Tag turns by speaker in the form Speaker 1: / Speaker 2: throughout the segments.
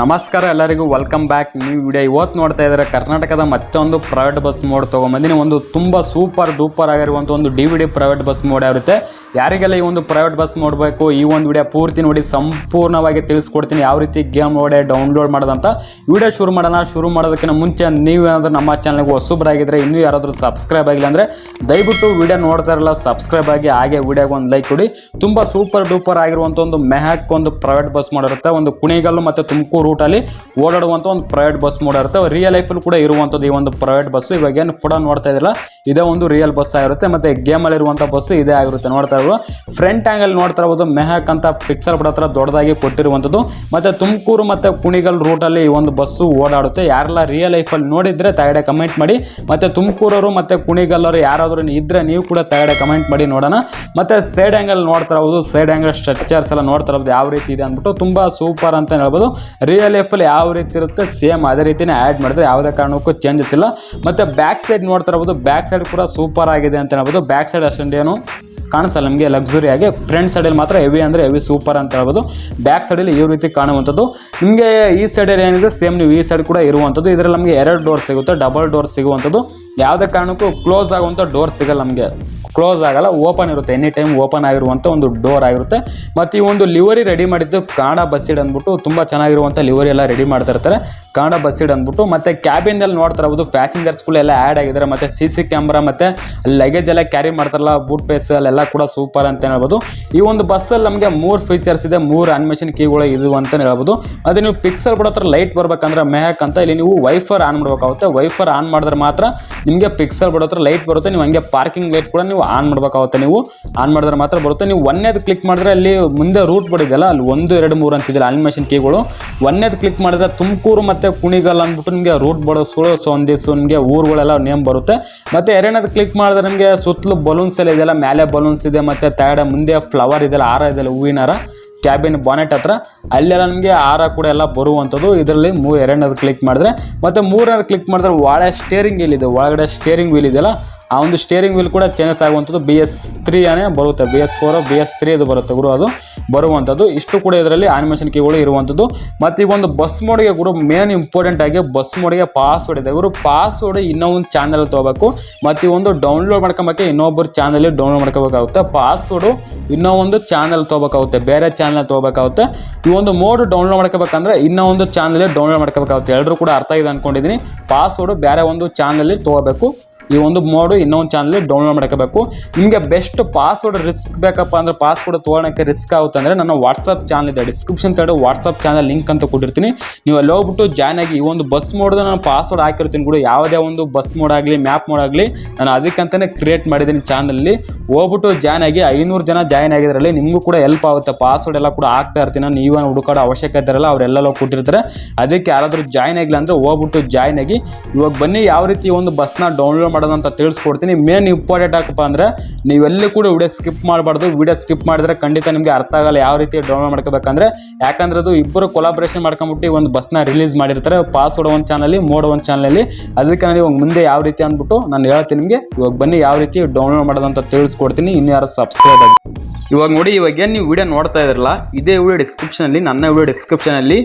Speaker 1: ನಮಸ್ಕಾರ ಎಲ್ಲರಿಗೂ welcome back ನೀವು ವಿಡಿಯೋ ಇವತ್ತು ನೋಡ್ತಾ ಇದ್ದಾರೆ, ಕರ್ನಾಟಕದ ಮತ್ತೊಂದು ಪ್ರೈವೇಟ್ ಬಸ್ ಮೋಡ್ ತೊಗೊಂಬಂದಿನಿ ಒಂದು ತುಂಬ ಸೂಪರ್ ಡೂಪರ್ ಆಗಿರುವಂಥ ಒಂದು D V D private bus mod ಆಗಿರುತ್ತೆ. ಯಾರಿಗೆಲ್ಲ ಈ ಒಂದು ಪ್ರೈವೇಟ್ ಬಸ್ ನೋಡಬೇಕು ಈ ಒಂದು ವಿಡಿಯೋ ಪೂರ್ತಿ ನೋಡಿ, ಸಂಪೂರ್ಣವಾಗಿ ತಿಳಿಸ್ಕೊಡ್ತೀನಿ. ಯಾವ ರೀತಿ ಗೇಮ್ ನೋಡಿ ಡೌನ್ಲೋಡ್ ಮಾಡೋದಂತ ವಿಡಿಯೋ ಶುರು ಮಾಡೋಣ. ಶುರು ಮಾಡೋದಕ್ಕಿಂತ ಮುಂಚೆ ನೀವೇನಾದರೂ ನಮ್ಮ ಚಾನಲ್ಗೆ ಹೊಸಬ್ರಾಗಿದ್ದರೆ ಇನ್ನೂ ಯಾರಾದರೂ ಸಬ್ಸ್ಕ್ರೈಬ್ ಆಗಿಲ್ಲ ಅಂದರೆ ದಯವಿಟ್ಟು ವಿಡಿಯೋ ನೋಡ್ತಾ ಇರಲ್ಲ ಸಬ್ಸ್ಕ್ರೈಬ್ ಆಗಿ ಹಾಗೆ ವಿಡಿಯೋಗೆ ಒಂದು ಲೈಕ್ ಕೊಡಿ. ತುಂಬ ಸೂಪರ್ ಡೂಪರ್ ಆಗಿರುವಂಥ ಒಂದು ಮೆಹಕ್ ಒಂದು ಪ್ರೈವೇಟ್ ಬಸ್ ಮಾಡಿರುತ್ತೆ ಒಂದು ಕುಣಿಗಲ್ಲು ಮತ್ತು ತುಮಕೂರು ರೂಟಲ್ಲಿ ಓಡಾಡುವಂಥ ಒಂದು ಪ್ರೈವೇಟ್ ಬಸ್ ಮೋಡ್ ಇರುತ್ತೆ. ರಿಯಲ್ ಲೈಫಲ್ಲಿ ಕೂಡ ಇರುವಂಥದ್ದು ಈ ಒಂದು ಪ್ರೈವೇಟ್ ಬಸ್ ಇವಾಗ ಏನು ಫೋಟೋ ನೋಡ್ತಾ ಇದ್ದಿಲ್ಲ ಇದೇ ಒಂದು ರಿಯಲ್ ಬಸ್ ಆಗಿರುತ್ತೆ. ಮತ್ತು ಗೇಮಲ್ಲಿ ಇರುವಂಥ ಬಸ್ ಇದೇ ಆಗಿರುತ್ತೆ. ನೋಡ್ತಾ ಇರೋದು ಫ್ರಂಟ್ ಆ್ಯಂಗಲ್ ನೋಡ್ತಾ ಇರ್ಬೋದು. ಮೆಹಕ್ ಅಂತ ಪಿಕ್ಸಲ್ ಬಡ ಹತ್ರ ದೊಡ್ಡದಾಗಿ ಕೊಟ್ಟಿರುವಂಥದ್ದು ಮತ್ತು ತುಮಕೂರು ಮತ್ತು ಕುಣಿಗಲ್ ರೂಟಲ್ಲಿ ಈ ಒಂದು ಬಸ್ಸು ಓಡಾಡುತ್ತೆ. ಯಾರೆಲ್ಲ ರಿಯಲ್ ಲೈಫಲ್ಲಿ ನೋಡಿದ್ರೆ ತಗಡೆ ಕಮೆಂಟ್ ಮಾಡಿ. ಮತ್ತು ತುಮಕೂರವರು ಮತ್ತು ಕುಣಿಗಲ್ಲವರು ಯಾರಾದರೂ ಇದ್ದರೆ ನೀವು ಕೂಡ ತಗಡೆ ಕಮೆಂಟ್ ಮಾಡಿ ನೋಡೋಣ. ಮತ್ತು ಸೈಡ್ ಆ್ಯಂಗಲ್ ನೋಡ್ತಾ ಇರ್ಬೋದು. ಸೈಡ್ ಆ್ಯಂಗಲ್ ಸ್ಟ್ರಕ್ಚರ್ಸ್ ಎಲ್ಲ ನೋಡ್ತಾ ಇರೋದು ಯಾವ ರೀತಿ ಇದೆ ಅಂದ್ಬಿಟ್ಟು ತುಂಬ ಸೂಪರ್ ಅಂತ ಹೇಳ್ಬೋದು. ರಿಯಲ್ ಲೈಫಲ್ಲಿ ಯಾವ ರೀತಿ ಇರುತ್ತೆ ಸೇಮ್ ಅದೇ ರೀತಿನೇ ಆ್ಯಡ್ ಮಾಡಿದ್ರೆ ಯಾವುದೇ ಕಾರಣಕ್ಕೂ ಚೇಂಜಸ್ ಇಲ್ಲ. ಮತ್ತು ಬ್ಯಾಕ್ ಸೈಡ್ ನೋಡ್ತಾ ಇರ್ಬೋದು ಬ್ಯಾಕ್ ಸೈಡ್ ಕೂಡ ಸೂಪರ್ ಆಗಿದೆ ಅಂತ ಹೇಳ್ಬೋದು. ಬ್ಯಾಕ್ ಸೈಡ್ ಅಷ್ಟೊಂದೇನು ಕಾಣಿಸಲ್ಲ, ನಮಗೆ ಲಕ್ಸುರಿ ಆಗಿ. ಫ್ರಂಟ್ ಸೈಡಲ್ಲಿ ಮಾತ್ರ ಹೆವಿ ಅಂದರೆ ಹೆವಿ ಸೂಪರ್ ಅಂತ ಹೇಳ್ಬೋದು. ಬ್ಯಾಕ್ ಸೈಡಲ್ಲಿ ಈ ರೀತಿ ಕಾಣುವಂಥದ್ದು. ನಿಮಗೆ ಈ ಸೈಡಲ್ಲಿ ಏನಿದೆ ಸೇಮ್ ನೀವು ಈ ಸೈಡ್ ಕೂಡ ಇರುವಂಥದ್ದು. ಇದರಲ್ಲಿ ನಮಗೆ ಎರಡು ಡೋರ್ ಸಿಗುತ್ತೆ ಡಬಲ್ ಡೋರ್ ಸಿಗುವಂಥದ್ದು. ಯಾವುದೇ ಕಾರಣಕ್ಕೂ ಕ್ಲೋಸ್ ಆಗುವಂಥ ಡೋರ್ ಸಿಗಲ್ಲ ನಮಗೆ. ಕ್ಲೋಸ್ ಆಗಲ್ಲ ಓಪನ್ ಇರುತ್ತೆ. ಎನಿ ಟೈಮ್ ಓಪನ್ ಆಗಿರುವಂಥ ಒಂದು ಡೋರ್ ಆಗಿರುತ್ತೆ. ಮತ್ತು ಈ ಒಂದು ಲಿವರಿ ರೆಡಿ ಮಾಡಿದ್ದು ಕಾಡ ಬಸ್ಸಿಡ್ ಅಂದ್ಬಿಟ್ಟು ತುಂಬ ಚೆನ್ನಾಗಿರುವಂಥ ಲಿವರಿ ಎಲ್ಲ ರೆಡಿ ಮಾಡ್ತಾ ಇರ್ತಾರೆ. ಕಾಡ ಬಸ್ಸಿಡ್ ಅಂದ್ಬಿಟ್ಟು ಮತ್ತು ಕ್ಯಾಬಿನಲ್ಲಿ ನೋಡ್ತಾ ಇರ್ಬೋದು ಪ್ಯಾಸೆಂಜರ್ಸ್ಗಳೆಲ್ಲ ಆ್ಯಡ್ ಆಗಿದ್ದಾರೆ ಮತ್ತು ಸಿ ಸಿ ಕ್ಯಾಮ್ರಾ ಮತ್ತು ಲಗೇಜ್ ಎಲ್ಲ ಕ್ಯಾರಿ ಮಾಡ್ತಾರಲ್ಲ ಬೂಟ್ ಪೇಸ್ ಅಲ್ಲೆಲ್ಲ ಕೂಡ ಸೂಪರ್ ಅಂತ ಹೇಳ್ಬೋದು. ಈ ಒಂದು ಬಸ್ಸಲ್ಲಿ ನಮಗೆ ಮೂರು ಫೀಚರ್ಸ್ ಇದೆ, ಮೂರು ಅನಿಮೇಷನ್ ಕೀಗಳು ಇದು ಅಂತ ಹೇಳ್ಬೋದು. ಅದೇ ನೀವು ಪಿಕ್ಸಲ್ ಕೂಡ ಲೈಟ್ ಬರ್ಬೇಕಂದ್ರೆ ಮೆಹಕ್ ಅಂತ, ಇಲ್ಲಿ ನೀವು ವೈಫರ್ ಆನ್ ಮಾಡಬೇಕಾಗುತ್ತೆ. ವೈಫರ್ ಆನ್ ಮಾಡಿದ್ರೆ ಮಾತ್ರ ನಿಮಗೆ ಪಿಕ್ಸಲ್ ಬರೋತ್ರ ಲೈಟ್ ಬರುತ್ತೆ, ನೀವು ಹಂಗೆ ಪಾರ್ಕಿಂಗ್ ಲೈಟ್ ಕೂಡ ನೀವು ಆನ್ ಮಾಡಬೇಕಾಗುತ್ತೆ ನೀವು. ಆನ್ ಮಾಡಿದ್ರೆ ಮಾತ್ರ ಬರುತ್ತೆ. ನೀವು ಒಂದೇದು ಕ್ಲಿಕ್ ಮಾಡಿದ್ರೆ ಅಲ್ಲಿ ಮುಂದೆ ರೂಟ್ ಬಡಿದಲ್ಲ ಅಲ್ಲಿ ಒಂದು, ಎರಡು, ಮೂರು ಅಂತಿದ್ದಿಲ್ಲ ಅನಿಮೇಷನ್ ಕೀಗಳು ಒಂದೇದು ಕ್ಲಿಕ್ ಮಾಡಿದ್ರೆ ತುಮಕೂರು ಮತ್ತು ಕುಣಿಗಲ್ ಅಂದ್ಬಿಟ್ಟು ನಿಮಗೆ ರೂಟ್ ಬಡಸ್ಗಳು ಸೊ ನಿಮಗೆ ಊರುಗಳೆಲ್ಲ ನೇಮ್ ಬರುತ್ತೆ. ಮತ್ತು ಎರಡನೇದು ಕ್ಲಿಕ್ ಮಾಡಿದ್ರೆ ನಿಮಗೆ ಸುತ್ತಲೂ ಬಲೂನ್ಸ್ ಎಲ್ಲ ಇದೆಯಲ್ಲ ಮೇಲೆ ಬಲೂನ್ಸ್ ಇದೆ, ಮತ್ತು ತಗಡೆ ಮುಂದೆ ಫ್ಲವರ್ ಇದೆಯಲ್ಲ ಹಾರ ಇದೆಯಲ್ಲ, ಹೂವಿನ ಹಾರ. ಕ್ಯಾಬಿನ್ ಬಾನೆಟ್ ಹತ್ರ, ಅಲ್ಲೆಲ್ಲ ನಮಗೆ ಆರ ಕೂಡ ಎಲ್ಲ ಬರುವಂಥದ್ದು. ಇದರಲ್ಲಿ ಮೂ ಎರಡನೇದು ಕ್ಲಿಕ್ ಮಾಡಿದ್ರೆ, ಮತ್ತು ಮೂರನೇದು ಕ್ಲಿಕ್ ಮಾಡಿದ್ರೆ ಒಳ ಸ್ಟೇರಿಂಗ್ ವೀಲ್ ಇದೆ. ಒಳಗಡೆ ಸ್ಟೇರಿಂಗ್ ವೀಲ್ ಇದೆಯಲ್ಲ, ಆ ಒಂದು ಸ್ಟೇರಿಂಗ್ ವೀಲ್ ಕೂಡ ಚೇಂಜಸ್ ಆಗುವಂಥದ್ದು. ಬಿ ಎಸ್ ತ್ರೀ ಅನೇ ಬರುತ್ತೆ. B S four B S three ಅದು ಬರುತ್ತೆ ಗುರು ಅದು. ಬರುವಂಥದ್ದು. ಇಷ್ಟು ಕೂಡ ಇದರಲ್ಲಿ ಆನಿಮೇಷನ್ ಕೀಗಳು ಇರುವಂಥದ್ದು. ಮತ್ತು ಈ ಒಂದು ಬಸ್ ಮೋಡಿಗೆ ಗುರು ಮೇನ್ ಇಂಪಾರ್ಟೆಂಟ್ ಆಗಿ ಬಸ್ ಮೋಡಿಗೆ ಪಾಸ್ವರ್ಡ್ ಇದೆ. ಗುರು ಪಾಸ್ವರ್ಡ್ ಇನ್ನೂ ಒಂದು ಚಾನಲ್ ತೊಗೋಬೇಕು. ಮತ್ತು ಈ ಒಂದು ಡೌನ್ಲೋಡ್ ಮಾಡ್ಕೊಬೇಕು ಇನ್ನೊಬ್ಬರು ಚಾನಲ್ ಡೌನ್ಲೋಡ್ ಮಾಡ್ಕೋಬೇಕಾಗುತ್ತೆ. ಪಾಸ್ವರ್ಡು ಇನ್ನೂ ಒಂದು ಚಾನಲ್ ತೊಗೋಬೇಕಾಗುತ್ತೆ, ಬೇರೆ ಚಾನಲ್ ತೊಗೋಬೇಕಾಗುತ್ತೆ. ಈ ಒಂದು ಮೋಡ್ ಡೌನ್ಲೋಡ್ ಮಾಡ್ಕೋಬೇಕಂದ್ರೆ ಇನ್ನೂ ಒಂದು ಚಾನಲ್ ಡೌನ್ಲೋಡ್ ಮಾಡ್ಕೋಬೇಕಾಗುತ್ತೆ. ಎಲ್ಲರೂ ಕೂಡ ಅರ್ಥ ಇದೆ ಅಂದ್ಕೊಂಡಿದ್ದೀನಿ ಪಾಸ್ವರ್ಡು ಬೇರೆ ಒಂದು ಚಾನಲಲ್ಲಿ ತೊಗೋಬೇಕು. ಈ ಒಂದು ಮೋಡು ಇನ್ನೊಂದು ಚಾನಲ್ ಡೌನ್ಲೋಡ್ ಮಾಡ್ಕೋಬೇಕು. ನಿಮಗೆ ಬೆಸ್ಟ್ ಪಾಸ್ವರ್ಡ್ ರಿಸ್ಕ್ ಬೇಕಪ್ಪ ಅಂದ್ರೆ ಪಾಸ್ವರ್ಡ್ ತೊಗೊಳಕ್ಕೆ ರಿಸ್ಕ್ ಆಗುತ್ತೆ ಅಂದರೆ ನನ್ನ ವಾಟ್ಸಪ್ ಚಾನಲ್ ಇದೆ. ಡಿಸ್ಕ್ರಿಪ್ಷನ್ ತಡೆ ವಾಟ್ಸಪ್ ಚಾನಲ್ ಲಿಂಕ್ ಅಂತ ಕೊಟ್ಟಿರ್ತೀನಿ. ನೀವು ಅಲ್ಲಿ ಹೋಗ್ಬಿಟ್ಟು ಜಾಯ್ನ್ ಆಗಿ ಈ ಒಂದು ಬಸ್ ಮೋಡ್ ನಾನು ಪಾಸ್ವರ್ಡ್ ಹಾಕಿರ್ತೀನಿ ಕೂಡ ಯಾವುದೇ ಒಂದು ಬಸ್ ಮೋಡ್ ಆಗಲಿ ಮ್ಯಾಪ್ ಮೋಡ್ ಆಗಲಿ, ನಾನು ಅದಕ್ಕಂತಲೇ ಕ್ರಿಯೇಟ್ ಮಾಡಿದ್ದೀನಿ ಚಾನಲಲ್ಲಿ ಹೋಗ್ಬಿಟ್ಟು ಜಾಯ್ನ್ ಆಗಿ ಐನೂರು ಜನ ಜಾಯ್ನ್ ಆಗಿದ್ರಲ್ಲಿ ನಿಮಗೂ ಕೂಡ ಹೆಲ್ಪ್ ಆಗುತ್ತೆ. ಪಾಸ್ವರ್ಡ್ ಎಲ್ಲ ಕೂಡ ಹಾಕ್ತಾ ಇರ್ತೀನಿ. ನಾನು ನೀವು ಹುಡುಕಾಡ ಅವಶ್ಯಕತೆ ಇರಲ್ಲ ಅವರೆಲ್ಲ ಕೊಟ್ಟಿರ್ತಾರೆ. ಅದಕ್ಕೆ ಯಾರಾದರೂ ಜಾಯ್ನ್ ಆಗಿಲ್ಲ ಅಂದರೆ ಹೋಗ್ಬಿಟ್ಟು ಜಾಯ್ನ್ ಆಗಿ. ಇವಾಗ ಬನ್ನಿ, ಯಾವ ರೀತಿ ಒಂದು ಬಸ್ನ ಡೌನ್ಲೋಡ್ ಮಾಡೋದು ಅಂತ ತಿಳಿಸ್ಕೊಡ್ತೀನಿ. ಮೇನ್ ಇಂಪಾರ್ಟೆಂಟ್ ಹಾಕಪ್ಪ ಅಂದರೆ ನೀವೆಲ್ಲೂ ಕೂಡ ವಿಡಿಯೋ ಸ್ಕಿಪ್ ಮಾಡಬಾರ್ದು. ವಿಡಿಯೋ ಸ್ಕಿಪ್ ಮಾಡಿದ್ರೆ ಖಂಡಿತ ನಿಮಗೆ ಅರ್ಥ ಆಗಲ್ಲ ಯಾವ ರೀತಿ ಡೌನ್ಲೋಡ್ ಮಾಡ್ಕೋಬೇಕಂದ್ರೆ. ಯಾಕಂದ್ರೆ ಅದು ಇಬ್ಬರು ಕೊಲಾಬ್ರೇಷನ್ ಮಾಡ್ಕೊಂಬಿಟ್ಟು ಒಂದು ಬಸ್ನ ರಿಲೀಸ್ ಮಾಡಿರ್ತಾರೆ. ಪಾಸ್ವರ್ಡ್ ಒಂದು ಚಾನಲ್ಲಿ ಮೋಡ್ ಒಂದು ಚಾನಲಲ್ಲಿ ಅದಕ್ಕೆ ನಾನು ಇವಾಗ ಮುಂದೆ ಯಾವ ರೀತಿ ಅಂದ್ಬಿಟ್ಟು ನಾನು ಹೇಳ್ತೀನಿ ನಿಮಗೆ. ಇವಾಗ ಬನ್ನಿ ಯಾವ ರೀತಿ ಡೌನ್ಲೋಡ್ ಮಾಡೋದಂತ ತಿಳಿಸ್ಕೊಡ್ತೀನಿ. ಇನ್ನು ಯಾರು ಸಬ್ಸ್ಕ್ರೈಬ್ ಆಗಿ ಇವಾಗ ನೋಡಿ, ಇವಾಗ ಏನು ನೀವು ವಿಡಿಯೋ ನೋಡ್ತಾ ಇದ್ರಲ್ಲ ಇದೇ ವಿಡಿಯೋ ಡಿಸ್ಕ್ರಿಪ್ಷನಲ್ಲಿ ನನ್ನ ವಿಡಿಯೋ ಡಿಸ್ಕ್ರಿಪ್ಷನಲ್ಲಿ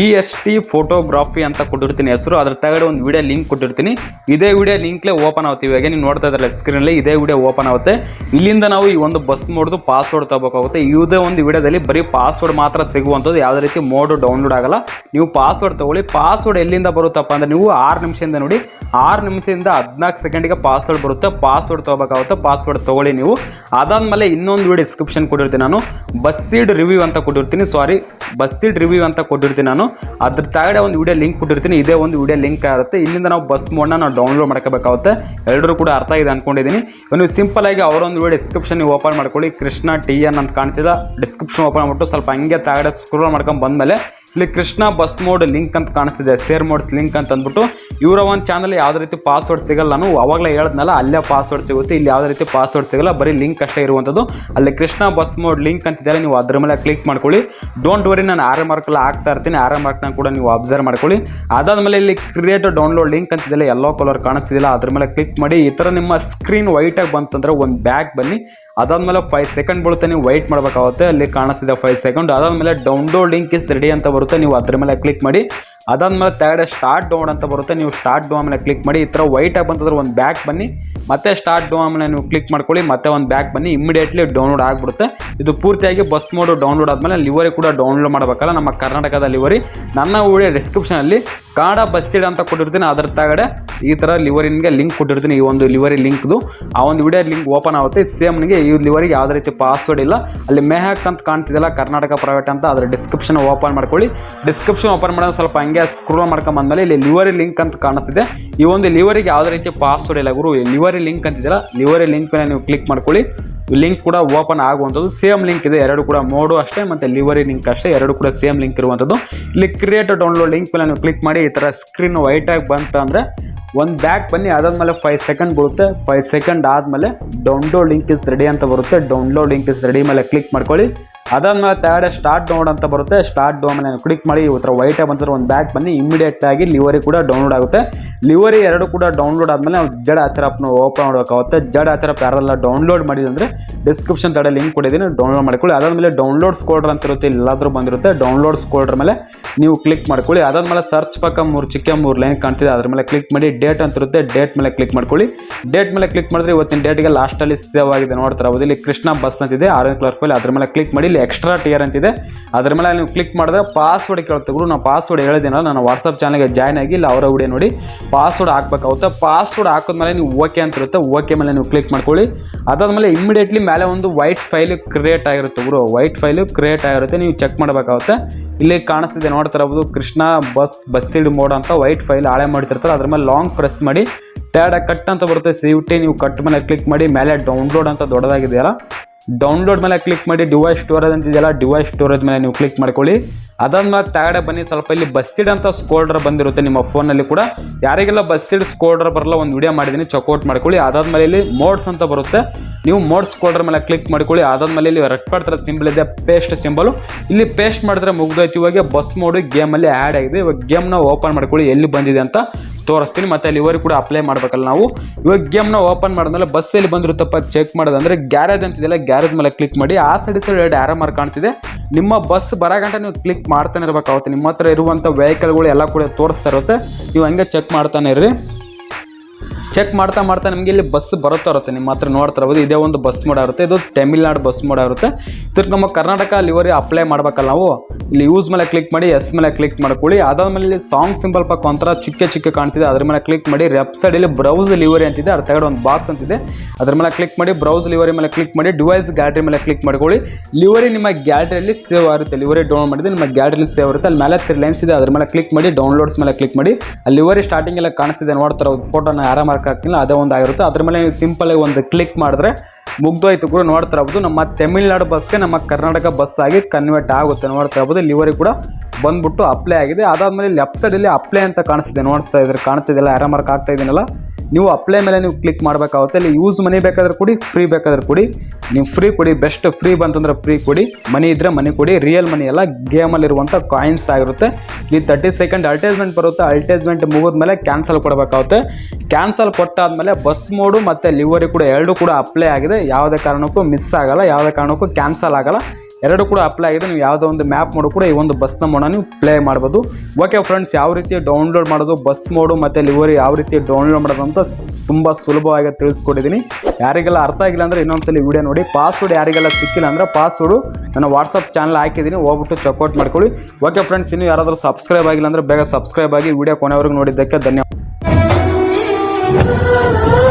Speaker 1: ಇ ಎಸ್ ಟಿ ಫೋಟೋಗ್ರಾಫಿ ಅಂತ ಕೊಟ್ಟಿರ್ತೀನಿ ಹೆಸರು. ಅದ್ರ ತಗಡೆ ಒಂದು ವಿಡಿಯೋ ಲಿಂಕ್ ಕೊಟ್ಟಿರ್ತೀನಿ. ಇದೇ ವಿಡಿಯೋ ಲಿಂಕ್ಲೇ ಓಪನ್ ಆಗುತ್ತೆ. ಇವಾಗ ನೀವು ನೋಡ್ತಾ ಸ್ಕ್ರೀನ್ ಸ್ಕ್ರೀನಲ್ಲಿ ಇದೇ ವಿಡಿಯೋ ಓಪನ್ ಆಗುತ್ತೆ. ಇಲ್ಲಿಂದ ನಾವು ಈ ಒಂದು ಬಸ್ ಮೋಡ್ದು ಪಾಸ್ವರ್ಡ್ ತಗೋಬೇಕಾಗುತ್ತೆ. ಇದೇ ಒಂದು ವಿಡಿಯೋದಲ್ಲಿ ಬರೀ ಪಾಸ್ವರ್ಡ್ ಮಾತ್ರ ಸಿಗುವಂಥದ್ದು. ಯಾವುದೇ ರೀತಿ ಮೋಡ್ ಡೌನ್ಲೋಡ್ ಆಗಲ್ಲ. ನೀವು ಪಾಸ್ವರ್ಡ್ ತಗೊಳ್ಳಿ. ಪಾಸ್ವರ್ಡ್ ಎಲ್ಲಿಂದ ಬರುತ್ತಪ್ಪ ಅಂದರೆ ನೀವು ಆರು ನಿಮಿಷದಿಂದ ನೋಡಿ. ಆರು ನಿಮಿಷದಿಂದ ಹದಿನಾಲ್ಕು ಸೆಕೆಂಡಿಗೆ ಪಾಸ್ವರ್ಡ್ ಬರುತ್ತೆ. ಪಾಸ್ವರ್ಡ್ ತಗೋಬೇಕಾಗುತ್ತೆ. ಪಾಸ್ವರ್ಡ್ ತಗೊಳ್ಳಿ ನೀವು. ಅದಾದಮೇಲೆ ಇನ್ನೊಂದು ವಿಡಿಯೋ ಡಿಸ್ಕ್ರಿಪ್ಷನ್ ಕೊಟ್ಟಿರ್ತೀನಿ ನಾನು. ಬಸ್ ಬಸ್ಸೀಡ್ ರಿವ್ಯೂ ಅಂತ ಕೊಟ್ಟಿರ್ತೀನಿ. ಸಾರಿ ಬಸ್ಸೀಡ್ ರಿವ್ಯೂ ಅಂತ ಕೊಟ್ಟಿರ್ತೀನಿ ನಾನು. ಅದ್ರ ತಾಗಡೆ ಒಂದು ವಿಡಿಯೋ ಲಿಂಕ್ ಕೊಟ್ಟಿರ್ತೀನಿ. ಇದೇ ಒಂದು ವಿಡಿಯೋ ಲಿಂಕ್ ಆಗುತ್ತೆ. ಇಲ್ಲಿಂದ ನಾವು ಬಸ್ ಮೋಡ್ನ ನಾವು ಡೌನ್ಲೋಡ್ ಮಾಡ್ಕೋಬೇಕಾಗುತ್ತೆ. ಎಲ್ಲರೂ ಕೂಡ ಅರ್ಥ ಆಗಿದೆ ಅಂದ್ಕೊಂಡಿದ್ದೀನಿ ನೀವು ಸಿಂಪಲ್ ಆಗಿ ಅವರೊಂದು ವಿಡಿಯೋ ಡಿಸ್ಕ್ರಿಪ್ಷನ್ ನೀವು ಓಪನ್ ಮಾಡ್ಕೊಳ್ಳಿ. ಕೃಷ್ಣ ಟಿ ಎನ್ ಅಂತ ಕಾಣ್ತಿದ್ದ ಡಿಸ್ಕ್ರಿಪ್ಷನ್ ಓಪನ್ ಮಾಡ್ಬಿಟ್ಟು ಸ್ವಲ್ಪ ಹಂಗೆ ತಾಗಡೆ ಸ್ಕ್ರೋಲ್ ಮಾಡ್ಕೊಂಡು ಬಂದಮೇಲೆ ಇಲ್ಲಿ ಕೃಷ್ಣ ಬಸ್ ಮೋಡ್ ಲಿಂಕ್ ಅಂತ ಕಾಣಿಸ್ತಿದೆ ಶೇರ್ ಮೋಡ್ಸ್ ಲಿಂಕ್ ಅಂತ ಅಂದ್ಬಿಟ್ಟು ಇವರ ಒಂದು ಚಾನಲ್ ಯಾವುದೇ ರೀತಿ ಪಾಸ್ವರ್ಡ್ ಸಿಗಲ್ಲ. ನಾನು ಅವಾಗಲೇ ಹೇಳಿದ್ನಲ್ಲ, ಅಲ್ಲೇ ಪಾಸ್ವರ್ಡ್ ಸಿಗುತ್ತೆ, ಇಲ್ಲಿ ಯಾವುದೇ ರೀತಿ ಪಾಸ್ವರ್ಡ್ ಸಿಗಲ್ಲ, ಬರೀ ಲಿಂಕ್ ಅಷ್ಟೇ ಇರುವಂಥದ್ದು ಅಲ್ಲಿ ಕೃಷ್ಣ ಬಸ್ ಮೋಡ್ ಲಿಂಕ್ ಅಂತಿದ್ದಾರೆ ನೀವು ಅದ್ರ ಮೇಲೆ ಕ್ಲಿಕ್ ಮಾಡ್ಕೊಳ್ಳಿ. ಡೋಂಟ್ ವರಿ ನಾನು ಆರ್ ಮಾರ್ಕೆಲ್ಲ ಹಾಕ್ತಾ ಇರ್ತೀನಿ ಆರ್ ಮಾರ್ಕ್ನ ಕೂಡ ನೀವು ಅಬ್ಸರ್ವ್ ಮಾಡ್ಕೊಳ್ಳಿ. ಅದಾದಮೇಲೆ ಇಲ್ಲಿ ಕ್ರಿಯೇಟ್ ಡೌನ್ಲೋಡ್ ಲಿಂಕ್ ಅಂತಿದೆಯಲ್ಲ ಎಲ್ಲೋ ಕಲರ್ ಕಾಣಿಸ್ತಿದಿಲ್ಲ, ಅದ್ರ ಮೇಲೆ ಕ್ಲಿಕ್ ಮಾಡಿ. ಈ ಥರ ನಿಮ್ಮ ಸ್ಕ್ರೀನ್ ವೈಟಾಗಿ ಬಂತಂದ್ರೆ ಒಂದು ಬ್ಯಾಗ್ ಬನ್ನಿ. ಅದಾದ್ಮೇಲೆ ಫೈವ್ ಸೆಕೆಂಡ್ ಬೀಳುತ್ತೆ, ನೀವು ವೈಟ್ ಮಾಡಬೇಕಾಗುತ್ತೆ. ಅಲ್ಲಿ ಕಾಣಿಸ್ತಿದೆ ಫೈವ್ ಸೆಕೆಂಡ್ ಅದಾದ್ಮೇಲೆ ಡೌನ್ಲೋಡ್ ಲಿಂಕ್ ಇಸ್ ರೆಡಿ ಅಂತ ಬರುತ್ತೆ. ನೀವು ಅದ್ರ ಮೇಲೆ ಕ್ಲಿಕ್ ಮಾಡಿ. ಅದಾದ್ಮೇಲೆ ತೆಗಡೆ ಸ್ಟಾರ್ಟ್ ಡೌನ್ ಅಂತ ಬರುತ್ತೆ. ನೀವು ಸ್ಟಾರ್ಟ್ ಡೌನ್ ಮೇಲೆ ಕ್ಲಿಕ್ ಮಾಡಿ. ಈ ಥರ ವೈಟ್ ಆಗಿ ಬಂತಂದ್ರೆ ಒಂದು ಬ್ಯಾಕ್ ಬನ್ನಿ. ಮತ್ತೆ ಸ್ಟಾರ್ಟ್ ಡೌನ್ ಮೇಲೆ ನೀವು ಕ್ಲಿಕ್ ಮಾಡ್ಕೊಳ್ಳಿ. ಮತ್ತೆ ಒಂದು ಬ್ಯಾಕ್ ಬನ್ನಿ. ಇಮಿಡಿಯೇಟ್ಲಿ ಡೌನ್ಲೋಡ್ ಆಗಿಬಿಡುತ್ತೆ. ಇದು ಪೂರ್ತಿಯಾಗಿ ಬಸ್ ಮೋಡು ಡೌನ್ಲೋಡ್ ಆದಮೇಲೆ ಲಿವರಿ ಕೂಡ ಡೌನ್ಲೋಡ್ ಮಾಡಬೇಕಲ್ಲ. ನಮ್ಮ ಕರ್ನಾಟಕದ ಲಿವರಿ ನನ್ನ ವಿಡಿಯೋ ಡಿಸ್ಕ್ರಿಪ್ಷನಲ್ಲಿ ಕನ್ನಡ ಬಸ್ಸಿಡ್ ಅಂತ ಕೊಟ್ಟಿರ್ತೀನಿ. ಅದರ ತಗಡೆ ಈ ಥರ ಲಿವರಿನ್ಗೆ ಲಿಂಕ್ ಕೊಟ್ಟಿರ್ತೀನಿ. ಈ ಒಂದು ಲಿವರಿ ಲಿಂಕ್ದು ಆ ಒಂದು ವಿಡಿಯೋ ಲಿಂಕ್ ಓಪನ್ ಆಗುತ್ತೆ. ಸೇಮ್ ನಿಮಗೆ ಈ ಲಿವರಿಗೆ ಯಾವುದೇ ರೀತಿ ಪಾಸ್ವರ್ಡ್ ಇಲ್ಲ. ಅಲ್ಲಿ ಮೆಹಕ್ ಅಂತ ಕಾಣ್ತಿದೆಯಲ್ಲ, ಕರ್ನಾಟಕ ಪ್ರೈವೇಟ್ ಅಂತ, ಅದರ ಡಿಸ್ಕ್ರಿಪ್ಷನ್ ಓಪನ್ ಮಾಡ್ಕೊಳ್ಳಿ. ಡಿಸ್ಕ್ರಿಪ್ಷನ್ ಓಪನ್ ಮಾಡೋದು ಸ್ವಲ್ಪ ಹಂಗೆ ಸ್ಕ್ರೋಲ್ ಮಾಡ್ಕೊಂಬಂದ್ಮೇಲೆ ಇಲ್ಲಿ ಲಿವರಿ ಲಿಂಕ್ ಅಂತ ಕಾಣಿಸ್ತಿದೆ. ಈ ಒಂದು ಲಿವರಿಗೆ ಯಾವುದೇ ರೀತಿ ಪಾಸ್ವರ್ಡ್ ಇಲ್ಲ ಗುರು. ಲಿವರಿ ಲಿಂಕ್ ಅಂತಿದೆಯಲ್ಲ ಲಿವರಿ ಲಿಂಕ್ ಮೇಲೆ ನೀವು ಕ್ಲಿಕ್ ಮಾಡ್ಕೊಳ್ಳಿ. ಲಿಂಕ್ ಕೂಡ ಓಪನ್ ಆಗುವಂಥದ್ದು. ಸೇಮ್ ಲಿಂಕ್ ಇದೆ, ಎರಡು ಕೂಡ ಮೋಡು ಅಷ್ಟೇ, ಮತ್ತು ಲಿವರಿ ಲಿಂಕ್ ಅಷ್ಟೇ, ಎರಡು ಕೂಡ ಸೇಮ್ ಲಿಂಕ್ ಇರುವಂಥದ್ದು. ಇಲ್ಲಿ ಕ್ರಿಯೇಟ್ ಡೌನ್ಲೋಡ್ ಲಿಂಕ್ ಮೇಲೆ ನೀವು ಕ್ಲಿಕ್ ಮಾಡಿ, ಈ ಥರ ಸ್ಕ್ರೀನ್ ವೈಟಾಗಿ ಬಂತು ಅಂದರೆ ಒಂದು ಬ್ಯಾಕ್ ಬನ್ನಿ, ಅದಾದಮೇಲೆ ಫೈವ್ ಸೆಕೆಂಡ್ ಬರುತ್ತೆ ಫೈವ್ ಸೆಕೆಂಡ್ ಆದಮೇಲೆ ಡೌನ್ಲೋಡ್ ಲಿಂಕ್ ಇಸ್ ರೆಡಿ ಅಂತ ಬರುತ್ತೆ. ಡೌನ್ಲೋಡ್ ಲಿಂಕ್ ಇಸ್ ರೆಡಿ ಮೇಲೆ ಕ್ಲಿಕ್ ಮಾಡ್ಕೊಳ್ಳಿ. ಅದಾದ್ಮೇಲೆ ತಗಡೆ ಸ್ಟಾರ್ಟ್ ಡೌನ್ ಅಂತ ಬರುತ್ತೆ. ಸ್ಟಾರ್ಟ್ ಡೌನ್ ಮೇಲೆ ಕ್ಲಿಕ್ ಮಾಡಿ, ಈ ಥರ ವೈಟ್ ಬಂದ್ರೆ ಒಂದು ಬ್ಯಾಕ್ ಬನ್ನಿ. ಇಮಿಡಿಯೇಟ್ ಆಗಿ ಲಿವರಿ ಕೂಡ ಡೌನ್ಲೋಡ್ ಆಗುತ್ತೆ. ಲಿವರಿ ಎರಡು ಕೂಡ ಡೌನ್ಲೋಡ್ ಆದಮೇಲೆ ನಾವು ಜಡ್ ಆಚರಪ್ನ ಓಪನ್ ಮಾಡಬೇಕಾಗುತ್ತೆ. ಜಡ್ ಆಚರಪ್ ಯಾರೆಲ್ಲ ಡೌನ್ಲೋಡ್ ಮಾಡಿದಂದ್ರೆ ಡಿಸ್ಕ್ರಿಪ್ಷನ್ ತಡೆ ಲಿಂಕ್ ಕೊಟ್ಟಿದ್ದೀನಿ. ಡೌನ್ಲೋಡ್ ಮಾಡಿಕೊಳ್ಳಿ. ಅದಾದ್ಮೇಲೆ ಡೌನ್ಲೋಡ್ ಸ್ಕೋಲ್ಡರ್ ಅಂತ ಇರುತ್ತೆ ಎಲ್ಲಾದ್ರೂ ಬಂದಿರುತ್ತೆ. ಡೌನ್ಲೋಡ್ ಸ್ಕೋಲ್ಡರ್ ಮೇಲೆ ನೀವು ಕ್ಲಿಕ್ ಮಾಡ್ಕೊಳ್ಳಿ. ಅದಾದ ಮೇಲೆ ಸರ್ಚ್ ಪಕ್ಕ ಮೂರು ಚಿಕ್ಕ ಮೂರು ಲೈನ್ ಕಾಣ್ತಿದೆ. ಅದ್ರ ಮೇಲೆ ಕ್ಲಿಕ್ ಮಾಡಿ ಡೇಟ್ ಅಂತ ಇರುತ್ತೆ. ಡೇಟ್ ಮೇಲೆ ಕ್ಲಿಕ್ ಮಾಡ್ಕೊಳ್ಳಿ. ಡೇಟ್ ಮೇಲೆ ಕ್ಲಿಕ್ ಮಾಡಿದ್ರೆ ಇವತ್ತಿನ ಡೇಟ್ಗೆ ಲಾಸ್ಟಲ್ಲಿ ಸೇವ್ ಆಗಿದೆ ನೋಡ್ತಾರೆ. ಹೌದು, ಇಲ್ಲಿ ಕೃಷ್ಣ ಬಸ್ ಅಂತಿದೆ ಆರೆಂಜ್ ಕಲರ್ ಫೈಲ್ ಅದ್ರ ಮೇಲೆ ಕ್ಲಿಕ್ ಮಾಡಿ. ಇಲ್ಲಿ ಎಕ್ಸ್ಟ್ರಾ ಟಿಯರ್ ಅಂತಿದೆ ಅದ್ರ ಮೇಲೆ ನೀವು ಕ್ಲಿಕ್ ಮಾಡಿದ್ರೆ ಪಾಸ್ವರ್ಡ್ ಕೇಳ್ತಾ ಗುರು ನಾವು ಪಾಸ್ವರ್ಡ್ ಹೇಳಿದ್ದೀನಲ್ಲ ನಾನು ವಾಟ್ಸಪ್ ಚಾನಲ್ಗೆ ಜಾಯ್ನ್ ಆಗಿ ಇಲ್ಲಿ, ಅವರ ವಿಡಿಯೋ ನೋಡಿ. ಪಾಸ್ವರ್ಡ್ ಹಾಕ್ಬೇಕಾಗುತ್ತೆ. ಪಾಸ್ವರ್ಡ್ ಹಾಕಿದ್ಮೇಲೆ ನೀವು ಓಕೆ ಅಂತ ಇರುತ್ತೆ. ಓಕೆ ಮೇಲೆ ನೀವು ಕ್ಲಿಕ್ ಮಾಡ್ಕೊಳ್ಳಿ. ಅದಾದ್ಮೇಲೆ ಇಮಿಡಿಯೇಟ್ಲಿ ಮೇಲೆ ಒಂದು ವೈಟ್ ಫೈಲ್ ಕ್ರಿಯೇಟ್ ಆಗಿರುತ್ತೆ. ಗುರು ವೈಟ್ ಫೈಲು ಕ್ರಿಯೇಟ್ ಆಗಿರುತ್ತೆ. ನೀವು ಚೆಕ್ ಮಾಡಬೇಕಾಗುತ್ತೆ. ಇಲ್ಲಿ ಕಾಣಿಸ್ತಿದೆ ನೋಡ್ತಾ ಇರಬಹುದು ಕೃಷ್ಣ ಬಸ್ ಬಸ್ಸಿಡ್ ಮೋಡ್ ಅಂತ ವೈಟ್ ಫೈಲ್ ಹಾಳೆ ಮಾಡ್ತಿರ್ತಾರೆ. ಅದ್ರ ಮೇಲೆ ಲಾಂಗ್ ಪ್ರೆಸ್ ಮಾಡಿ ಟ್ಯಾಡ ಕಟ್ ಅಂತ ಬರುತ್ತೆ. ಸೇವಿಟಿ ನೀವು ಕಟ್ ಮೇಲೆ ಕ್ಲಿಕ್ ಮಾಡಿ, ಮೇಲೆ ಡೌನ್ಲೋಡ್ ಅಂತ ದೊಡ್ಡದಾಗಿದೆಯಲ್ಲ? ಡೌನ್ಲೋಡ್ ಮೇಲೆ ಕ್ಲಿಕ್ ಮಾಡಿ ಡಿವೈಸ್ ಸ್ಟೋರೇಜ್ ಅಂತಿದೆಯಲ್ಲ ಡಿವೈಸ್ ಸ್ಟೋರೇಜ್ ಮೇಲೆ ನೀವು ಕ್ಲಿಕ್ ಮಾಡ್ಕೊಳ್ಳಿ. ಅದಾದ್ಮೇಲೆ ತ್ಯಾಡ ಬನ್ನಿ, ಸ್ವಲ್ಪ ಇಲ್ಲಿ ಬಸ್ಸಿಡ್ ಅಂತ ಸ್ಕೋಲ್ಡರ್ ಬಂದಿರುತ್ತೆ ನಿಮ್ಮ ಫೋನಲ್ಲಿ ಕೂಡ. ಯಾರಿಗೆಲ್ಲ ಬಸ್ಸಿಡ್ ಸ್ಕೋಲ್ಡರ್ ಬರಲ್ಲ, ಒಂದು ವಿಡಿಯೋ ಮಾಡಿದ್ದೀನಿ ಚೆಕ್ಔಟ್ ಮಾಡ್ಕೊಳ್ಳಿ. ಅದಾದ್ಮೇಲೆ ಇಲ್ಲಿ ಮೋಡ್ಸ್ ಅಂತ ಬರುತ್ತೆ. ನೀವು ಮೋಡ್ಸ್ ಕೋಡ್ರ ಮೇಲೆ ಕ್ಲಿಕ್ ಮಾಡ್ಕೊಳ್ಳಿ. ಅದಾದ್ಮೇಲೆ ಇಲ್ಲಿ ರೆಡ್ ಪಡ್ತರ ಸಿಂಬಲ್ ಇದೆ ಪೇಸ್ಟ್ ಸಿಂಬಲ್ ಇಲ್ಲಿ ಪೇಸ್ಟ್ ಮಾಡಿದ್ರೆ ಮುಗ್ದೋಯ್ತು. ಇವಾಗ ಬಸ್ ಮೋಡ್ ಗೇಮಲ್ಲಿ ಆ್ಯಡ್ ಆಗಿದೆ. ಇವಾಗ ಗೇಮ್ನ ಓಪನ್ ಮಾಡ್ಕೊಳ್ಳಿ. ಎಲ್ಲಿ ಬಂದಿದೆ ಅಂತ ತೋರಿಸ್ತೀನಿ. ಮತ್ತೆ ಅಲ್ಲಿ ಇವರು ಕೂಡ ಅಪ್ಲೈ ಮಾಡ್ಬೇಕಲ್ಲ ನಾವು. ಇವಾಗ ಗೇಮ್ನ ಓಪನ್ ಮಾಡಿದ್ಮೇಲೆ ಬಸ್ ಎಲ್ಲಿ ಬಂದಿರುತ್ತಪ್ಪ ಚೆಕ್ ಮಾಡೋದಂದ್ರೆ ಗ್ಯಾರೇಜ್ ಅಂತಿದೆಯಲ್ಲ ಗ್ಯಾರೇಜ್ ಮೇಲೆ ಕ್ಲಿಕ್ ಮಾಡಿ. ಆ ಸೈಡ್ ಸೈಡ್ ಎರಡು ಆರೋ ಮಾರ್ಕ್ ಕಾಣ್ತಿದೆ. ನಿಮ್ಮ ಬಸ್ ಬರೋ ಗಂಟೆ ನೀವು ಕ್ಲಿಕ್ ಮಾಡ್ತಾನೆ ಇರಬೇಕಾಗುತ್ತೆ. ನಿಮ್ಮ ಹತ್ರ ಇರುವಂಥ ವೆಹಿಕಲ್ಗಳು ಎಲ್ಲ ಕೂಡ ತೋರಿಸ್ತಾ ಇರುತ್ತೆ. ನೀವು ಹಂಗೆ ಚೆಕ್ ಮಾಡ್ತಾನೆ ಇರ್ರಿ. ಚೆಕ್ ಮಾಡ್ತಾ ಮಾಡ್ತಾ ನಿಮಗೆ ಇಲ್ಲಿ ಬಸ್ ಬರುತ್ತಾ ಇರುತ್ತೆ. ನಿಮ್ಮ ಹತ್ರ ನೋಡ್ತಾ ಇರ್ಬೋದು ಇದೇ ಒಂದು ಬಸ್ ಮೋಡ ಇರುತ್ತೆ. ಇದು ತಮಿಳ್ನಾಡು ಬಸ್ ಮೋಡ ಇರುತ್ತೆ. ಇದಕ್ಕೆ ನಮ್ಮ ಕರ್ನಾಟಕ ಲಿವರಿ ಅಪ್ಲೈ ಮಾಡ್ಬೇಕಲ್ಲ ನಾವು. ಇಲ್ಲಿ ಯೂಸ್ ಮೇಲೆ ಕ್ಲಿಕ್ ಮಾಡಿ ಎಸ್ ಮೇಲೆ ಕ್ಲಿಕ್ ಮಾಡ್ಕೊಳ್ಳಿ. ಅದಾದ್ಮೇಲೆ ಇಲ್ಲಿ ಸಾಂಗ್ ಸಿಂಬಲ್ ಪಕ್ಕ ಒಂಥರ ಚಿಕ್ಕ ಚಿಕ್ಕ ಕಾಣ್ತಿದೆ. ಅದ್ರ ಮೇಲೆ ಕ್ಲಿಕ್ ಮಾಡಿ ಲೆಫ್ಟ್ ಸೈಡ್ ಇಲ್ಲಿ ಬ್ರೌಸ್ ಲಿವರಿ ಅಂತಿದೆ. ಅದ್ರ ತೆಗೆದು ಒಂದು ಬಾಕ್ಸ್ ಅಂತಿದೆ. ಅದ್ರ ಮೇಲೆ ಕ್ಲಿಕ್ ಮಾಡಿ ಬ್ರೌಸ್ ಲಿವರಿ ಮೇಲೆ ಕ್ಲಿಕ್ ಮಾಡಿ ಡಿವೈಸ್ ಗ್ಯಾಲರಿ ಮೇಲೆ ಕ್ಲಿಕ್ ಮಾಡ್ಕೊಳ್ಳಿ. ಲಿವರಿ ನಿಮ್ಮ ಗ್ಯಾಲರಿಯಲ್ಲಿ ಸೇವ್ ಆಗುತ್ತೆ. ಲಿವರಿ ಡೌನ್ ಮಾಡಿದ್ರೆ ನಿಮ್ಮ ಗ್ಯಾಲರಿಯಲ್ಲಿ ಸೇವ್ ಆಗುತ್ತೆ. ಅಲ್ಲಿ ಮೇಲೆ ತ್ರೀ ಲೈನ್ಸ್ ಇದೆ. ಅದ್ರ ಮೇಲೆ ಕ್ಲಿಕ್ ಮಾಡಿ ಡೌನ್ಲೋಡ್ಸ್ ಮೇಲೆ ಕ್ಲಿಕ್ ಮಾಡಿ. ಅಲ್ಲಿ ಲಿವರಿ ಸ್ಟಾರ್ಟಿಂಗ್ ಎಲ್ಲ ಕಾಣಿಸ್ತಿದೆ. ನೋಡ್ತಾರೆ ಫೋಟೋನ ಯಾರ ಮಾರ್ಕ್ ಹಾಕ್ತಿಲ್ಲ, ಅದೇ ಒಂದು ಆಗಿರುತ್ತೆ. ಅದ್ರ ಮೇಲೆ ನೀವು ಸಿಂಪಲ್ ಆಗಿ ಒಂದು ಕ್ಲಿಕ್ ಮಾಡಿದ್ರೆ ಮುಗ್ದೋಯ್ತು ಕೂಡ ನೋಡ್ತಾ ಇರ್ಬೋದು. ನಮ್ಮ ತಮಿಳ್ನಾಡು ಬಸ್ಗೆ ನಮ್ಮ ಕರ್ನಾಟಕ ಬಸ್ ಆಗಿ ಕನ್ವರ್ಟ್ ಆಗುತ್ತೆ ನೋಡ್ತಾ ಇರ್ಬೋದು. ಲಿವರಿ ಕೂಡ ಬಂದ್ಬಿಟ್ಟು ಅಪ್ಲೈ ಆಗಿದೆ. ಅದಾದಮೇಲೆ ಲೆಫ್ಟ್ ಸೈಡಲ್ಲಿ ಅಪ್ಲೈ ಅಂತ ಕಾಣಿಸ್ತಿದೆ. ನೋಡ್ತಾ ಇದ್ರೆ ಕಾಣ್ತಿದೆಯಲ್ಲ, ಯಾರ ಮಾರ್ಕ್ ಆಗ್ತಾ ಇದ್ದೀನಲ್ಲ ನೀವು ಅಪ್ಲೈ ಮೇಲೆ ನೀವು ಕ್ಲಿಕ್ ಮಾಡಬೇಕಾಗುತ್ತೆ. ಇಲ್ಲಿ ಯೂಸ್ ಮನಿ ಬೇಕಾದ್ರೆ ಕೊಡಿ ಫ್ರೀ ಬೇಕಾದ್ರೆ ಕೊಡಿ. ನೀವು ಫ್ರೀ ಕೊಡಿ ಬೆಸ್ಟ್ ಫ್ರೀ ಬಂತಂದ್ರೆ ಫ್ರೀ ಕೊಡಿ. ಮನಿ ಇದ್ದರೆ ಮನಿ ಕೊಡಿ. ರಿಯಲ್ ಮನಿ ಎಲ್ಲ ಗೇಮಲ್ಲಿರುವಂಥ ಕಾಯಿನ್ಸ್ ಆಗಿರುತ್ತೆ. ಇಲ್ಲಿ ತರ್ಟಿ ಸೆಕೆಂಡ್ ಅಲ್ಟೇಜ್ಮೆಂಟ್ ಬರುತ್ತೆ. ಅಲ್ಟೈಸ್ಮೆಂಟ್ ಮುಗಿದ ಮೇಲೆ ಕ್ಯಾನ್ಸಲ್ ಕೊಡಬೇಕಾಗುತ್ತೆ. ಕ್ಯಾನ್ಸಲ್ ಕೊಟ್ಟಾದ್ಮೇಲೆ ಬಸ್ ಮೋಡು ಮತ್ತು ಲಿವರಿ ಕೂಡ ಎರಡು ಕೂಡ ಅಪ್ಲೈ ಆಗಿದೆ. ಯಾವುದೇ ಕಾರಣಕ್ಕೂ ಮಿಸ್ ಆಗಲ್ಲ, ಯಾವುದೇ ಕಾರಣಕ್ಕೂ ಕ್ಯಾನ್ಸಲ್ ಆಗಲ್ಲ. ಎರಡು ಕೂಡ ಅಪ್ಲೈ ಆಗಿದೆ. ನೀವು ಯಾವುದೋ ಒಂದು ಮ್ಯಾಪ್ ಮೋಡು ಕೂಡ ಈ ಒಂದು ಬಸ್ನ ಮೋಡ ನೀವು ಪ್ಲೇ ಮಾಡ್ಬೋದು. ಓಕೆ ಫ್ರೆಂಡ್ಸ್ ಯಾವ ರೀತಿ ಡೌನ್ಲೋಡ್ ಮಾಡೋದು ಬಸ್ ಮೋಡು ಮತ್ತು ಲಿವರಿ ಯಾವ ರೀತಿ ಡೌನ್ಲೋಡ್ ಮಾಡೋದು ಅಂತ ತುಂಬ ಸುಲಭವಾಗಿ ತಿಳಿಸ್ಕೊಟ್ಟಿದ್ದೀನಿ. ಯಾರಿಗೆಲ್ಲ ಅರ್ಥ ಆಗಿಲ್ಲ ಅಂದರೆ ಇನ್ನೊಂದ್ಸಲಿ ವಿಡಿಯೋ ನೋಡಿ. ಪಾಸ್ವರ್ಡ್ ಯಾರಿಗೆಲ್ಲ ಸಿಕ್ಕಿಲ್ಲ ಅಂದರೆ ಪಾಸ್ವರ್ಡು ನನ್ನ ವಾಟ್ಸಪ್ ಚಾನಲ್ ಹಾಕಿದ್ದೀನಿ. ಹೋಗ್ಬಿಟ್ಟು ಚೆಕ್ಔಟ್ ಮಾಡ್ಕೊಳ್ಳಿ. ಓಕೆ ಫ್ರೆಂಡ್ಸ್ ಇನ್ನೂ ಯಾರಾದರೂ ಸಬ್ಸ್ಕ್ರೈಬ್ ಆಗಿಲ್ಲ ಅಂದರೆ ಬೇಗ ಸಬ್ಸ್ಕ್ರೈಬ್ ಆಗಿ ವಿಡಿಯೋ ಕೊನೆವರೆಗೂ ನೋಡಿದ್ದಕ್ಕೆ ಧನ್ಯವಾದ. Oh,